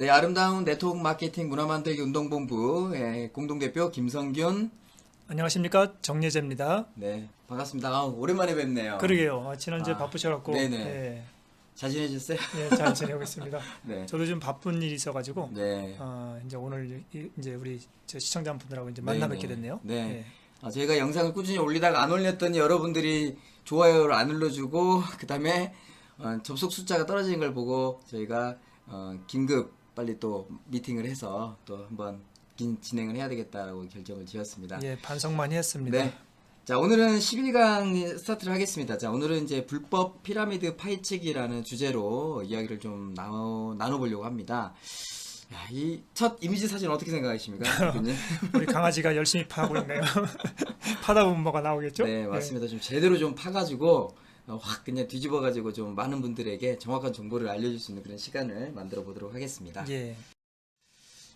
네, 아름다운 네트워크 마케팅 문화만들기 운동본부 예, 공동대표 김성균. 안녕하십니까 정예재입니다. 네, 반갑습니다. 아, 오랜만에 뵙네요. 그러게요. 아, 지난주에 아, 바쁘셔갖고 네네. 예, 잘 지내셨어요? 예, 잘 지내고 있습니다. 네. 저도 좀 바쁜 일이 있어가지고 네. 어, 이제 오늘 이- 이제 우리 저 시청자분들하고 이제 만나 네네. 뵙게 됐네요. 네. 예. 아, 저희가 영상을 꾸준히 올리다가 안 올렸더니 여러분들이 좋아요를 안 눌러주고 그다음에 어, 접속 숫자가 떨어지는 걸 보고 저희가 어, 긴급 빨리 또 미팅을 해서 또 한번 긴 진행을 해야 되겠다라고 결정을 지었습니다. 예, 반성 많이 했습니다. 네. 자, 오늘은 11강 스타트를 하겠습니다. 자, 오늘은 이제 불법 피라미드 파헤치기라는 주제로 이야기를 좀 나눠, 나눠보려고 합니다. 야, 이첫 이미지 사진 어떻게 생각하십니까? 우리 강아지가 열심히 파고 있네요. 파다 보면 뭐가 나오겠죠? 네, 맞습니다. 좀 제대로 좀 파가지고 어, 확 그냥 뒤집어 가지고 좀 많은 분들에게 정확한 정보를 알려줄 수 있는 그런 시간을 만들어 보도록 하겠습니다. 예. 예.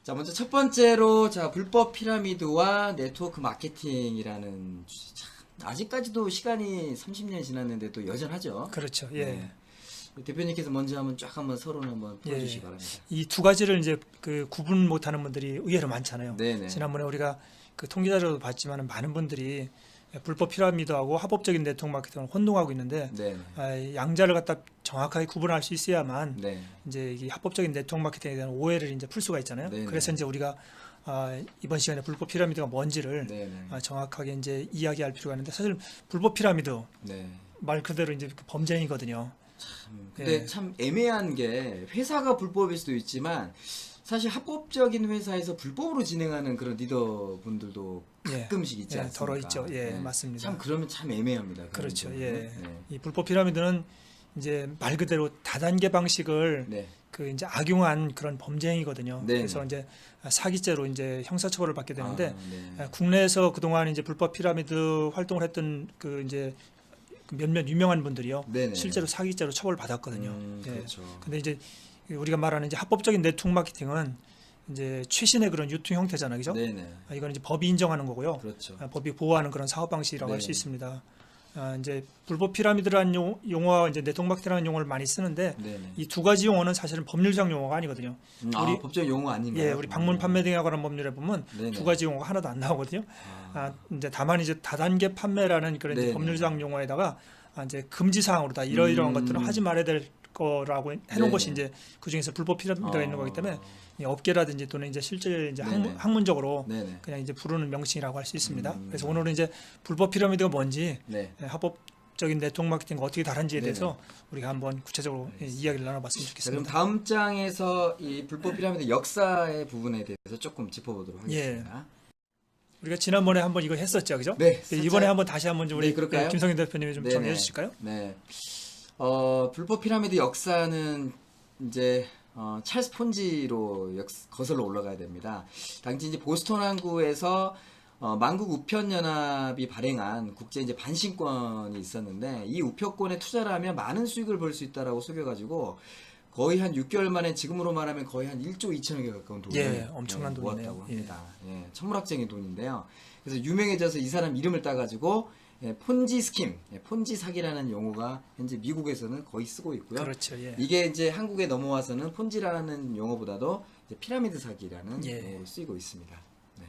자, 먼저 첫 번째로 자 불법 피라미드와 네트워크 마케팅이라는 주제. 참, 아직까지도 시간이 30년 지났는데 또 여전하죠. 그렇죠. 예. 네. 대표님께서 먼저 한번 쫙 한번 서론 한번 풀어주시기 예. 바랍니다. 이 두 가지를 이제 그 구분 못하는 분들이 의외로 많잖아요. 네네. 지난번에 우리가 그 통계 자료도 봤지만 많은 분들이 불법 피라미드하고 합법적인 네트워크 마케팅을 혼동하고 있는데 네. 아, 양자를 갖다 정확하게 구분할 수 있어야만 네. 이제 이 합법적인 네트워크 마케팅에 대한 오해를 이제 풀 수가 있잖아요. 네네. 그래서 이제 우리가 아, 이번 시간에 불법 피라미드가 뭔지를 네네. 아, 정확하게 이제 이야기할 필요가 있는데 사실 불법 피라미드 네. 말 그대로 이제 그 범죄행위거든요. 음, 근데 예. 참 애매한 게 회사가 불법일 수도 있지만 사실 합법적인 회사에서 불법으로 진행하는 그런 리더분들도 예. 가끔씩 있지 예, 않습니까? 덜어 있죠. 예, 네. 맞습니다. 참 그러면 참 애매합니다. 그렇죠. 예. 네. 이 불법 피라미드는 이제 말 그대로 다단계 방식을 네. 그 이제 악용한 그런 범죄행위거든요. 네. 그래서 이제 사기죄로 이제 형사처벌을 받게 되는데 아, 네. 아, 국내에서 그동안 이제 불법 피라미드 활동을 했던 그 이제 그 몇몇 유명한 분들이요. 네네. 실제로 사기죄로 처벌 받았거든요. 음, 예. 그렇죠. 근데 이제 우리가 말하는 이제 합법적인 네트워크 마케팅은 이제 최신의 그런 유통 형태잖아요. 그죠? 네네. 아, 이건 이제 법이 인정하는 거고요. 그렇죠. 아, 법이 보호하는 그런 사업 방식이라고 할 수. 있습니다. 아, 이제 불법 피라미드라는 용, 용어와 이제 네트워크 마케팅이라는 용어를 많이 쓰는데. 이 두 가지 용어는 사실은 법률상 용어가 아니거든요. 음, 아, 우리- 법적 용어 아닌가요? 예, 우리 방문 판매 등에 관한 법률에 보면 네네. 두 가지 용어가 하나도 안 나오거든요. 아, 아, 이제 다만 이제 다단계 판매라는 그런. 법률상 용어에다가 아, 이제 금지 사항으로 다 이러이러한 음. 것들은 하지 말아야 될 거라고 해놓은 네네. 것이 이제 그 중에서 불법 피라미드가 있는 거기 때문에 아, 이 업계라든지 또는 이제 실제 이제 네네. 학문, 학문 적으로 네네. 그냥 이제 부르는 명칭이라고 할 수 있습니다. 음. 그래서 오늘은 이제 불법 피라미드가 뭔지 네. 예, 합법적인 네트워크 마케팅과 어떻게 다른지에 네네. 대해서 우리가 한번 구체적으로 예, 이야기를 나눠봤으면 자, 그럼 좋겠습니다. 다음 장에서 이 불법 피라미드 역사의 부분에 대해서 조금 짚어보도록 예. 하겠습니다. 우리가 지난번에 한번 이거 했었죠, 그죠? 네. 예, 이번에 한번 다시 한번 좀 우리 네, 그럴까요? 예, 김성현 대표님이 좀 네네. 정리해 주실까요? 네. 어, 불법 피라미드 역사는 이제 어, 찰스 폰지로 역, 거슬러 올라가야 됩니다. 당시 이제 보스턴 항구에서 어, 만국 우편 연합이 발행한 국제 이제 반신권이 있었는데 이 우표권에 투자를 하면 많은 수익을 벌 수 있다라고 속여가지고 거의 한 6개월 만에 지금으로 말하면 거의 한 1조 2천억에 가까운 돈을 예, 엄청난 예, 돈이네요. 모았다고 합니다. 예, 천문학적인 돈인데요. 그래서 유명해져서 이 사람 이름을 따가지고 예, 폰지 스킴, 예, 폰지 사기라는 용어가 현재 미국에서는 거의 쓰고 있고요. 그렇죠. 예. 이게 이제 한국에 넘어와서는 폰지라는 용어보다도 피라미드 사기라는 예. 용어로 쓰이고 있습니다. 네.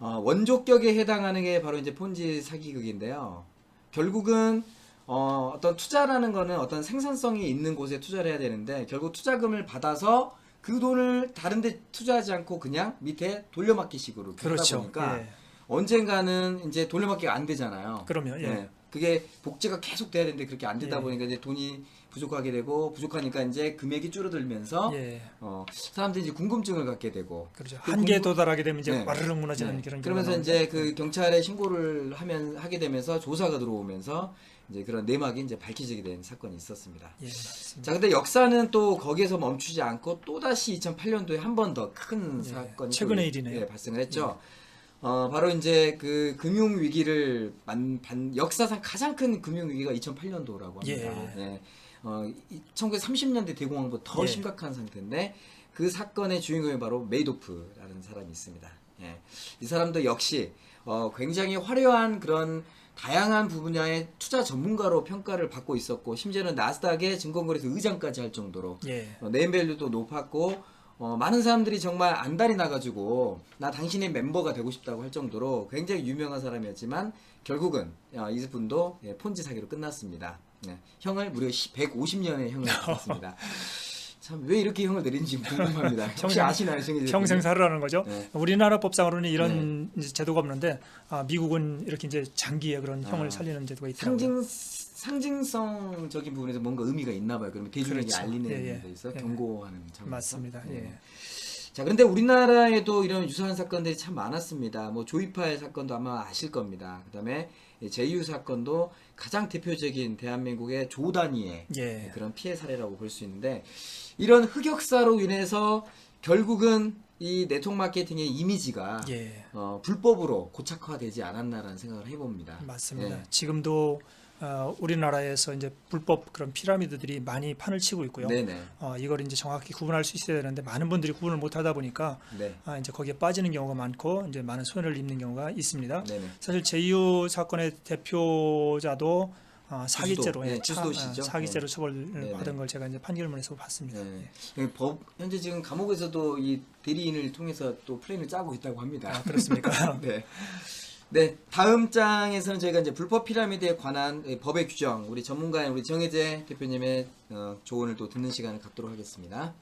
어, 원조격에 해당하는 게 바로 이제 폰지 사기극인데요. 결국은 어, 어떤 투자라는 거는 어떤 생산성이 있는 곳에 투자를 해야 되는데 결국 투자금을 받아서 그 돈을 다른데 투자하지 않고 그냥 밑에 돌려막기 식으로 이렇게 하다 그렇죠. 보니까 예. 언젠가는 이제 돌려막기가 안 되잖아요. 그러면 예. 예. 그게 복제가 계속 돼야 되는데 그렇게 안 되다 예. 보니까 이제 돈이 부족하게 되고 부족하니까 이제 금액이 줄어들면서 예. 어, 사람들이 이제 궁금증을 갖게 되고 그렇죠. 그 한계에 공부- 도달하게 되면 이제 네. 와르르 무너지는 네. 그런 그러면서 이제 그 경찰에 신고를 하면 하게 되면서 조사가 들어오면서 이제 그런 내막이 이제 밝혀지게 된 사건이 있었습니다. 예. 자, 근데 역사는 또 거기에서 멈추지 않고 또 다시 2008년도에 한 번 더큰 예, 사건이 최근의 또, 일이네요. 예, 발생을 했죠. 어, 바로 이제 그 금융 위기를 만, 반, 역사상 가장 큰 금융 위기가 2008년도라고 합니다. 예. 예. 어, 1930년대 대공황보다 더 예. 심각한 상태인데 그 사건의 주인공이 바로 메이도프라는 사람이 있습니다. 예. 이 사람도 역시 어, 굉장히 화려한 그런 다양한 분야의 투자 전문가로 평가를 받고 있었고 심지어는 나스닥의 증권거래소 의장까지 할 정도로 예. 어, 네임밸류도 높았고 어, 많은 사람들이 정말 안달이 나가지고 나 당신의 멤버가 되고 싶다고 할 정도로 굉장히 유명한 사람이었지만 결국은 어, 이분도 예, 폰지 사기로 끝났습니다. 네, 형을 무려 150년의 형을 받았습니다. 참왜 이렇게 형을 내린지 궁금합니다. 혹시 아시나요, 승희 평생 살으라는 거죠. 네. 우리나라 법상으로는 이런 이제 제도가 없는데 아, 미국은 이렇게 이제 장기의 그런 아. 형을 살리는 제도가 있더라고요. 상징 상징성적인 부분에서 뭔가 의미가 있나 봐요. 그러면 대중에게 그렇죠. 알리는 예, 예. 데 있어 예. 경고하는 차원에서. 맞습니다. 네. 예. 자, 그런데 우리나라에도 이런 유사한 사건들이 참 많았습니다. 뭐 조이파의 사건도 아마 아실 겁니다. 그다음에 제이유 사건도 가장 대표적인 대한민국의 조 단위의 예. 그런 피해 사례라고 볼 수 있는데 이런 흑역사로 인해서 결국은 이 네트워크 마케팅의 이미지가 예. 어, 불법으로 고착화되지 않았나라는 생각을 해봅니다. 맞습니다. 예. 지금도 어, 우리나라에서 이제 불법 그런 피라미드들이 많이 판을 치고 있고요. 네네. 어, 이걸 이제 정확히 구분할 수 있어야 되는데 많은 분들이 구분을 못 하다 보니까 네. 아, 이제 거기에 빠지는 경우가 많고 이제 많은 손해를 입는 경우가 있습니다. 네네. 사실 제이유 사건의 대표자도 어, 사기죄로 예, 네, 주수도시죠. 차- 아, 사기죄로 네. 처벌을 네, 받은 네. 걸 제가 이제 판결문에서 봤습니다. 네. 이법 현재 지금 감옥에서도 이 대리인을 통해서 또 플랜을 짜고 있다고 합니다. 아, 그렇습니까? 네. 네, 다음 장에서는 저희가 이제 불법 피라미드에 관한 이 법의 규정, 우리 전문가인 우리 정혜재 대표님의 어, 조언을 또 듣는 시간을 갖도록 하겠습니다.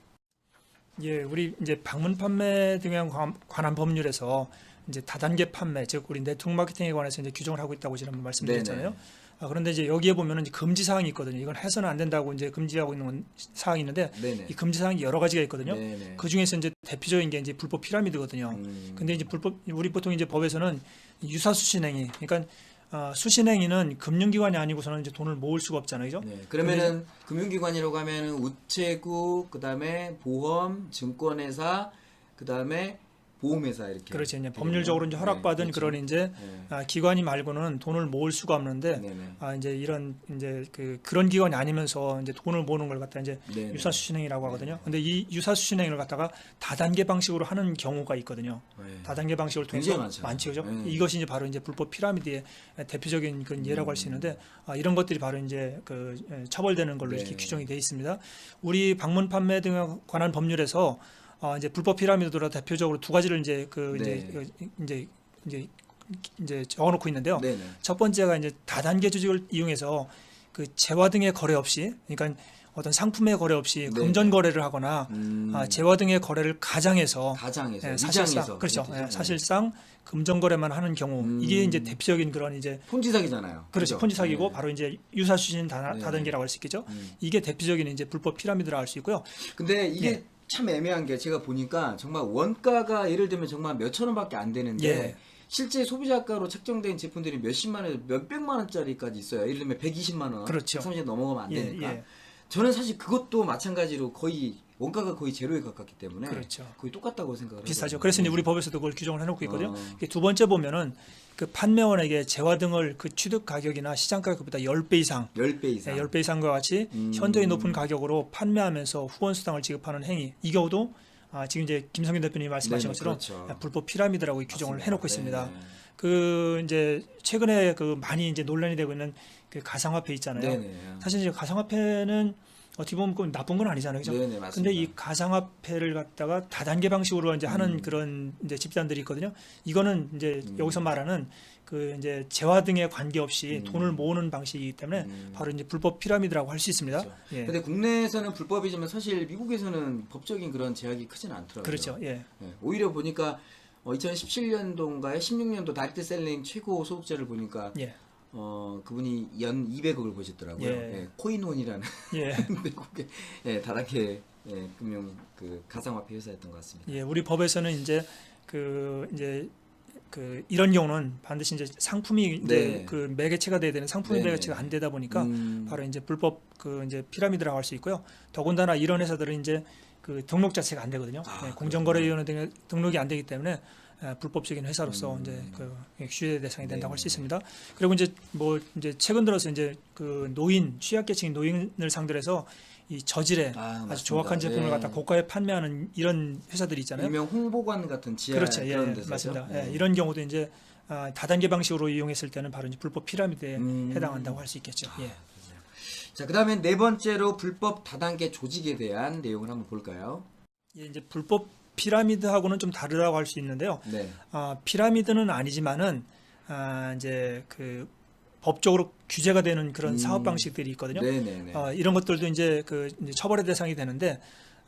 예, 우리 이제 방문 판매 등에 관- 관한 법률에서 이제 다단계 판매, 즉 우리 네트워크 마케팅에 관해서 이제 규정을 하고 있다고 지난번 말씀드렸잖아요. 네네. 아, 그런데 이제 여기에 보면은 이제 금지 사항이 있거든요. 이건 해서는 안 된다고 이제 금지하고 있는 건 사항이 있는데 네네. 이 금지 사항이 여러 가지가 있거든요. 그 중에서 이제 대표적인 게 이제 불법 피라미드거든요. 음, 근데 이제 불법 우리 보통 이제 법에서는 유사 수신행위, 그러니까 어, 수신행위는 금융기관이 아니고서는 이제 돈을 모을 수가 없잖아요, 그죠? 네, 그러면은 금융기관이라고 하면은 우체국, 그다음에 보험, 증권회사, 그다음에 보험회사 이렇게. 그렇죠. 이제. 법률적으로 이제 허락받은 네, 그런 이제 네. 아, 기관이 말고는 돈을 모을 수가 없는데 네네. 아 이제 이런 이제 그 그런 기관이 아니면서 이제 돈을 모으는 걸 갖다 이제 네네. 유사수신행위라고 하거든요. 근데 이 유사수신행위를 갖다가 다단계 방식으로 하는 경우가 있거든요. 네. 다단계 방식을 통해서 굉장히 많죠. 많죠, 그죠? 네. 이것이 이제 바로 이제 불법 피라미드의 대표적인 그 예라고 할 수 있는데 아, 이런 것들이 바로 이제 그 에, 처벌되는 걸로 이렇게 네. 규정이 되어 있습니다. 우리 방문 판매 등에 관한 법률에서 어, 이제 불법 피라미드로 대표적으로 두 가지를 이제 그 이제 네. 그 이제 이제 이제 적어놓고 있는데요. 네 네. 첫 번째가 이제 다단계 조직을 이용해서 그 재화 등의 거래 없이, 그러니까 어떤 상품의 거래 없이 네. 금전 거래를 하거나 음, 아, 재화 등의 거래를 가장해서 가장에서 예, 사실상 그렇죠. 예, 네. 사실상 금전 거래만 하는 경우 음. 이게 이제 대표적인 그런 이제 폰지 사기잖아요. 그렇죠. 폰지 사기고 네. 바로 이제 유사수신 다, 네. 다단계라고 할 수 있겠죠. 음. 이게 대표적인 이제 불법 피라미드라 할 수 있고요. 근데 이게 예. 참 애매한 게 제가 보니까 정말 원가가 예를 들면 정말 몇천 원밖에 안 되는데 예. 실제 소비자가로 책정된 제품들이 몇십만 원, 몇백만 원짜리까지 있어요. 예를 들면 120만 원, 그렇죠. 130만 넘어가면 안 예, 되니까. 예. 저는 사실 그것도 마찬가지로 거의 원가가 거의 제로에 가깝기 때문에 그렇죠. 거의 똑같다고 생각을 비슷하죠. 하거든요. 그래서 이제 우리 법에서도 그걸 규정을 해놓고 있거든요. 어. 이게 두 번째 보면은 그 판매원에게 재화 등을 그 취득 가격이나 시장 가격보다 10배 이상 10배 이상. 네, 10배 이상과 같이 음. 현저히 높은 가격으로 판매하면서 후원 수당을 지급하는 행위. 이 경우도 아, 지금 이제 김성균 대표님이 말씀하신 네네, 것처럼 그렇죠. 아, 불법 피라미드라고 규정을 맞습니다. 해놓고 있습니다. 네. 그 이제 최근에 그 많이 이제 논란이 되고 있는 그 가상화폐 있잖아요. 네네. 사실 이제 가상화폐는 어떻게 보면 그 나쁜 건 아니잖아요, 그죠? 네네 맞습니다. 근데 이 가상화폐를 갖다가 다단계 방식으로 이제 하는 음. 그런 이제 집단들이 있거든요. 이거는 이제 음. 여기서 말하는 그 이제 재화 등에 관계없이 음. 돈을 모으는 방식이기 때문에 음. 바로 이제 불법 피라미드라고 할 수 있습니다. 그렇죠. 예. 근데 국내에서는 불법이지만 사실 미국에서는 법적인 그런 제약이 크지는 않더라고요. 그렇죠. 예. 네, 오히려 보니까 어, 2017년도인가에 16년도 다이렉트 셀링 최고 소득자를 보니까 예. 어, 그분이 연 200억을 보셨더라고요. 예. 예, 코인원이라는 예. 미국의 예, 다단계 예, 금융 그 가상화폐 회사였던 것 같습니다. 예. 우리 법에서는 이제 그 이제 그 이런 경우는 반드시 이제 상품이 이제 네. 그 매개체가 돼야 되는 상품이 네, 매개체가 네. 안 되다 보니까 음, 바로 이제 불법 그 이제 피라미드라고 할 수 있고요. 더군다나 이런 회사들은 이제 그 등록 자체가 안 되거든요. 아, 네, 공정거래위원회 등록이 안 되기 때문에 에, 불법적인 회사로서 음. 이제 그 규제 대상이 된다고 네. 할수 있습니다. 그리고 이제 뭐 이제 최근 들어서 이제 그 노인 취약계층 노인을 상대로 해서 이 저질의 아, 아, 주. 정확한 제품을 예. 갖다 고가에 판매하는 이런 회사들이 있잖아요. 일명 홍보관 같은 지하 그렇죠. 예, 그런 예, 데서 맞습니다. 네. 예, 이런 경우도 이제 아, 다단계 방식으로 이용했을 때는 바로 이제 불법 피라미드에 음. 해당한다고 할 수 있겠죠. 예. 자, 그다음에 네 번째로 불법 다단계 조직에 대한 내용을 한번 볼까요? 예, 이제 불법 피라미드하고는 좀 다르다고 할 수 있는데요. 네. 아, 피라미드는 아니지만은 아, 이제 그 법적으로 규제가 되는 그런 음. 사업 방식들이 있거든요. 네, 네, 네. 어, 이런 것들도 이제 그 이제 처벌의 대상이 되는데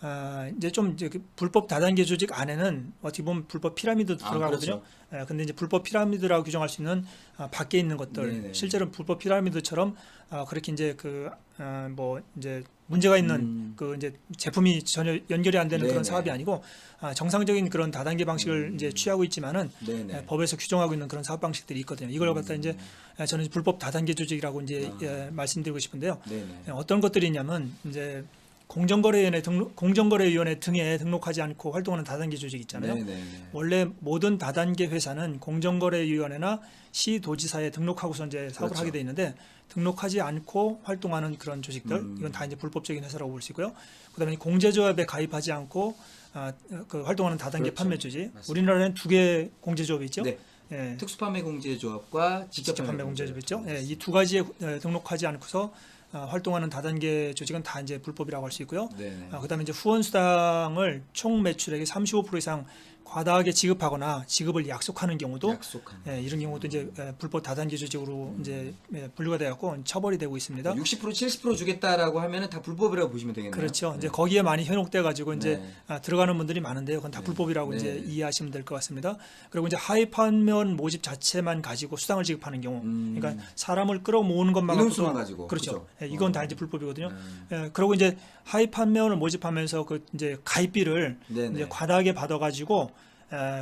아, 이제 좀 이제 그 불법 다단계 조직 안에는 어떻게 보면 불법 피라미드도 아, 들어가거든요. 예, 근데 이제 불법 피라미드라고 규정할 수 있는 아, 밖에 있는 것들, 네네. 실제로 불법 피라미드처럼 아, 그렇게 이제 그뭐 이제 문제가 있는 음. 그 이제 제품이 전혀 연결이 안 되는 네네. 그런 사업이 아니고 아, 정상적인 그런 다단계 방식을 음. 이제 취하고 있지만은 네, 네. 예, 법에서 규정하고 있는 그런 사업 방식들이 있거든요. 이걸 갖다 이제 예, 저는 불법 다단계 조직이라고 이제 아. 예, 말씀드리고 싶은데요. 네, 네. 예, 어떤 것들이 있냐면 이제 공정거래위원회 등록 공정거래위원회 등에 등록하지 않고 활동하는 다단계 조직 있잖아요. 네, 네, 네. 원래 모든 다단계 회사는 공정거래위원회나 시도지사에 등록하고서 이제 사업을 그렇죠. 하게 돼 있는데 등록하지 않고 활동하는 그런 조직들 음. 이건 다 이제 불법적인 회사라고 볼 수 있고요. 그다음에 공제조합에 가입하지 않고 아, 그 활동하는 다단계 그렇죠. 판매 조직. 맞습니다. 우리나라에는 두 개 공제조합이 있죠. 네. 예. 특수판매 공제조합과 직접, 직접 판매 공제조합 있죠. 네. 예, 이 두 가지에 에, 등록하지 않고서 아, 활동하는 다단계 조직은 다 이제 불법이라고 할 수 있고요. 네, 네. 아, 그다음에 이제 후원 수당을 총 매출액의 35% 이상 과다하게 지급하거나 지급을 약속하는 경우도 약속한. 예, 이런 경우도 이제 에, 불법 다단계 조직으로 이제 예, 분류가 되었고 처벌이 되고 있습니다. 60% 70% 주겠다라고 하면은 다 불법이라고 보시면 되겠네요. 그렇죠. 네. 이제 거기에 많이 현혹돼 가지고 이제 네. 아, 들어가는 분들이 많은데요. 그건 다 네. 불법이라고 네. 이제 이해하시면 될 것 같습니다. 그리고 이제 하위 판면 모집 자체만 가지고 수당을 지급하는 경우, 음. 그러니까 사람을 끌어모으는 것만 인원수만 가지고. 그렇죠. 그죠? 예, 이건 어. 다 이제 불법이거든요. 음. 예, 그리고 이제 하위 판매원을 모집하면서 그 이제 가입비를 네, 네. 이제 과다하게 받아가지고 에,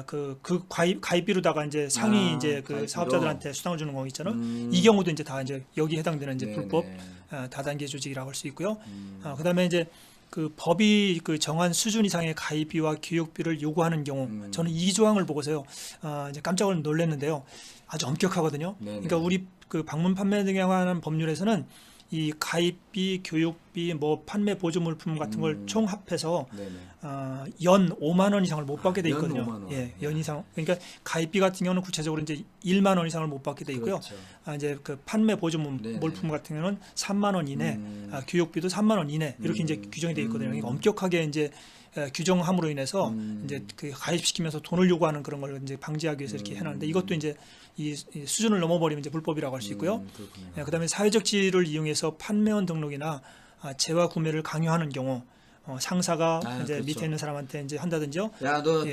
그, 그 가입, 가입비로다가 이제 상위 아, 이제 그 가입비로. 사업자들한테 수당을 주는 거 있잖아요. 음. 이 경우도 이제 다 이제 여기 해당되는 이제 네, 불법 네. 어, 다단계 조직이라고 할 수 있고요. 음. 어, 그 다음에 이제 그 법이 그 정한 수준 이상의 가입비와 교육비를 요구하는 경우 음. 저는 이 조항을 보고서요 어, 이제 깜짝을 놀랐는데요 아주 엄격하거든요. 네네. 그러니까 우리 그 방문 판매 등에 관한 법률에서는 이 가입비, 교육비, 뭐 판매 보조 물품 같은 걸 음. 총 합해서 네, 네. 어, 연 5만 원 이상을 못 받게 돼연 있거든요. 5만 원. 예, 연 이상. 그러니까 가입비 같은 경우는 구체적으로 이제 1만 원 이상을 못 받게 돼 있고요. 그렇죠. 아, 이제 그 판매 보조 물- 네네. 물품 같은 경우는 3만 원 이내, 음. 아, 교육비도 3만 원 이내 이렇게 음. 이제 규정이 돼 있거든요. 그러니까 음. 엄격하게 이제 에, 규정함으로 인해서 음. 이제 그 가입시키면서 돈을 요구하는 그런 걸 이제 방지하기 위해서 이렇게 음. 해놨는데 이것도 이제 이, 이 수준을 넘어버리면 이제 불법이라고 할 수 있고요. 음. 예, 그다음에 사회적 지위를 이용해서 판매원 등록이나 아, 재화 구매를 강요하는 경우 어, 상사가 아, 이제 그렇죠. 밑에 있는 사람한테 이제 한다든지요. 야, 너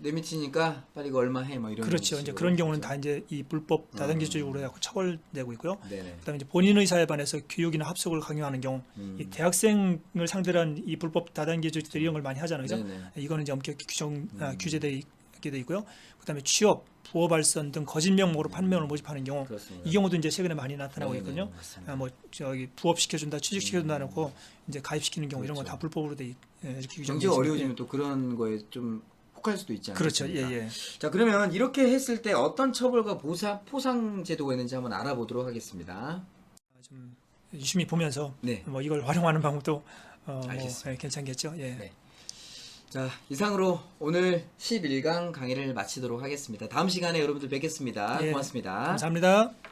내 예, 밑이니까 빨리 이거 얼마 해? 뭐 이런 그렇죠. 이제 식으로. 그런 경우는 그렇죠. 다 이제 이 불법 다단계 음. 조직으로 해갖고 처벌되고 있고요. 네네. 그다음에 이제 본인 의사에 반해서 교육이나 합숙을 강요하는 경우, 음. 이 대학생을 상대로 한 이 불법 다단계 조직들이 이런 걸 많이 하잖아요. 그죠? 네네. 이거는 이제 엄격히 규정 아, 음. 규제되어 있게 돼 있고요. 그다음에 취업, 부호 발선 등 거짓 명목으로 판매원을 모집하는 경우, 그렇습니다. 이 경우도 이제 최근에 많이 나타나고 네네, 있거든요. 맞습니다. 아, 뭐 저기 부업 시켜준다, 취직 시켜준다 음. 놓고 이제 가입시키는 경우 이런 건다 그렇죠. 불법으로 돼 있, 예, 이렇게 있습니다. 어려워지면 또 그런 거에 좀 혹할 수도 있지 그렇죠. 않습니까? 예, 예. 자 그러면 이렇게 했을 때 어떤 처벌과 보상 포상 제도가 있는지 한번 알아보도록 하겠습니다. 좀 유심히 보면서 네. 뭐 이걸 활용하는 방법도 어, 뭐, 알겠습니다. 예, 괜찮겠죠. 예. 네. 자 이상으로 오늘 11강 강의를 마치도록 하겠습니다. 다음 시간에 여러분들 뵙겠습니다. 예. 고맙습니다. 감사합니다.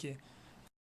Okay.